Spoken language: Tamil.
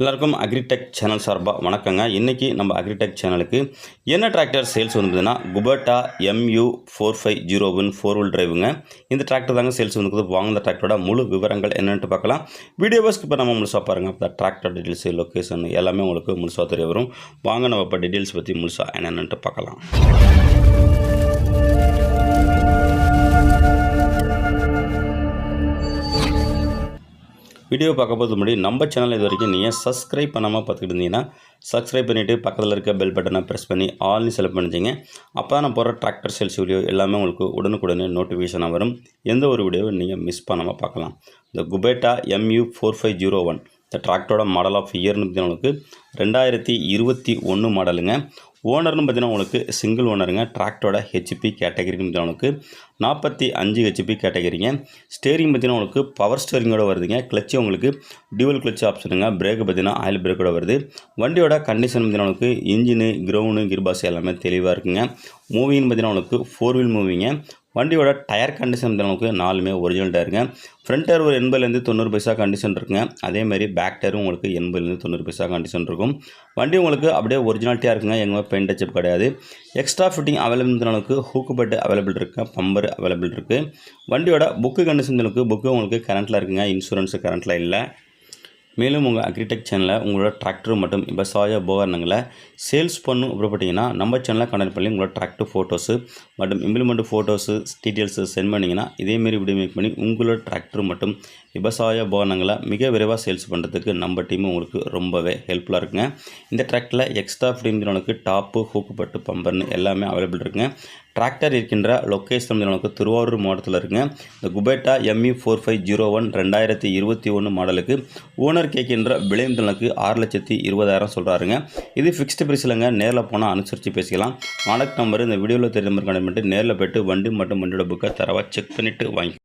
எல்லாருக்கும் அக்ரிடெக் சேனல் சார்பாக வணக்கங்க. இன்றைக்கி நம்ம அக்ரிடெக் சேனலுக்கு என்ன tractor sales வந்துதுன்னா Kubota MU four five zero one four wheel டிரைவுங்க இந்த டிராக்டர் தாங்க சேல்ஸ் வந்துக்குது வாங்கின டிராக்டரோட முழு விவரங்கள் என்னென்னு பார்க்கலாம். வீடியோ பஸ்க்கு இப்போ நம்ம முழுசாக பாருங்கள் இப்போ டிராக்டர் டீட்டெயில்ஸு லொக்கேஷன் எல்லாமே உங்களுக்கு முழுசாக தெரிய வரும். வாங்க நம்ம இப்போ டீட்டெயில்ஸ் பற்றி முழுசாக என்னென்னு பார்க்கலாம். வீடியோ பார்க்க போது முன்னாடி நம்ம சேனல் இது வரைக்கும் நீங்கள் சப்ஸ்கிரைப் பண்ணாமல் பார்த்துக்கிட்டு இருந்தீங்கன்னா சப்ஸ்கிரைப் பண்ணிவிட்டு பக்கத்தில் இருக்க பெல் பட்டனை ப்ரெஸ் பண்ணி ஆல்னு செலக்ட் பண்ணிச்சிங்க அப்போ தான் நான் போகிற டிராக்டர் சேல்ஸ் வீடியோ எல்லாமே உங்களுக்கு உடனுக்குடனே நோட்டிஃபிகேஷனாக வரும். எந்த ஒரு வீடியோவும் நீங்கள் மிஸ் பண்ணாமல் பார்க்கலாம். இந்த Kubota MU four five zero one இந்த டிராக்டரோட மாடல் ஆஃப் இயர்னு பார்த்தீங்கன்னா உங்களுக்கு ரெண்டாயிரத்தி இருபத்தி ஒன்று மாடலுங்க ஓனர்னு பார்த்தீங்கன்னா உங்களுக்கு சிங்கிள் ஓனருங்க டிராக்டரோட ஹெச்பி கேட்டகரின்னு பார்த்தீங்கன்னா உங்களுக்கு நாற்பத்தி அஞ்சு ஹெச்பி கேட்டகரிங்க ஸ்டேரிங் பார்த்தீங்கன்னா உங்களுக்கு பவர் ஸ்டேரிங்கோட வருதுங்க. கிளச்சு உங்களுக்கு டியூவல் கிளச் ஆப்ஷனுங்க பிரேக் பார்த்தீங்கன்னா ஆயில் பிரேக்கோட வருது. வண்டியோட கண்டிஷன் பார்த்தீங்கன்னா உங்களுக்கு இன்ஜினு கிரவுண்டு கிர்பாஸ் எல்லாமே தெளிவாக இருக்குங்க. மூவின்னு பார்த்தீங்கன்னா உங்களுக்கு ஃபோர் வீல் மூவிங்க வண்டியோட டயர் கண்டிஷன் நமக்கு நாலுமே ஒரிஜினல் டயருங்க ஃப்ரண்ட் டயர் ஒரு எண்பதுலேருந்து தொண்ணூறு பைசா கண்டிஷன் இருக்குங்க. அதேமாதிரி பேக் டயரும் உங்களுக்கு எண்பதுலேருந்து தொண்ணூறு பைசா கண்டிஷன் இருக்கும். வண்டி உங்களுக்கு அப்படியே ஒரிஜினாலிட்டியாக இருக்குங்க. எங்கே பெயிண்ட் டச்சப் கிடையாது. எக்ஸ்ட்ரா ஃபிட்டிங் அவைலபிள் அளவுக்கு ஹூக்கு பெட் அவைலபிள் இருக்குது பம்பர் அவைலபிள் இருக்குது வண்டியோட புக்கு கண்டிஷன் அளவுக்கு புக்கு உங்களுக்கு கரண்ட்டில் இருக்குங்க. இன்சூரன்ஸு கரண்ட்டில் இல்லை. மேலும் உங்கள் அக்ரிடெக் சேனலில் உங்களோட டிராக்டர் மற்றும் விவசாய உபகரணங்களை சேல்ஸ் பண்ணும் அப்படிப்பட்டீங்கன்னா நம்ம சேனலை கனெக்ட் பண்ணி உங்களோட டிராக்டர் ஃபோட்டோஸு மற்றும் இம்ப்ளிமெண்ட் ஃபோட்டோஸு டீட்டெயில்ஸு சென்ட் பண்ணிங்கன்னா இதேமாரி வீடியோ மேக் பண்ணி உங்களோட டிராக்டர் மற்றும் விவசாய உபகரணங்களை மிக விரைவாக சேல்ஸ் பண்ணுறதுக்கு நம்ம டீம் உங்களுக்கு ரொம்பவே ஹெல்ப்ஃபுல்லாக இருக்குங்க. இந்த ட்ராக்டரில் எக்ஸ்ட்ரா ஃபிட்டிங்கிறவனுக்கு டாப்பு ஹூக்கு பட்டு பம்பர்னு எல்லாமே அவைலபிள் இருக்குங்க. டிராக்டர் இருக்கின்ற லொக்கேஷன் நமக்கு திருவாரூர் மாவட்டத்தில் இருக்குங்க. இந்த Kubota ME four five zero one ரெண்டாயிரத்தி இருபத்தி ஒன்று மாடலுக்கு ஓனர் கேட்கின்ற விலை எனக்கு ஆறு லட்சத்தி இருபதாயிரம் சொல்கிறாருங்க இது ஃபிக்ஸ்டு பிரைஸில்ங்க நேரில் போனால் அனுசரித்து பேசிக்கலாம். கான்டாக்ட் நம்பர் இந்த வீடியோவில் தெரிஞ்ச நம்பர் கனெக்ட் பண்ணிட்டு நேரில் போய்ட்டு வண்டி மற்றும் வண்டியோட புக்கை தரவாக செக் பண்ணிவிட்டு வாங்கி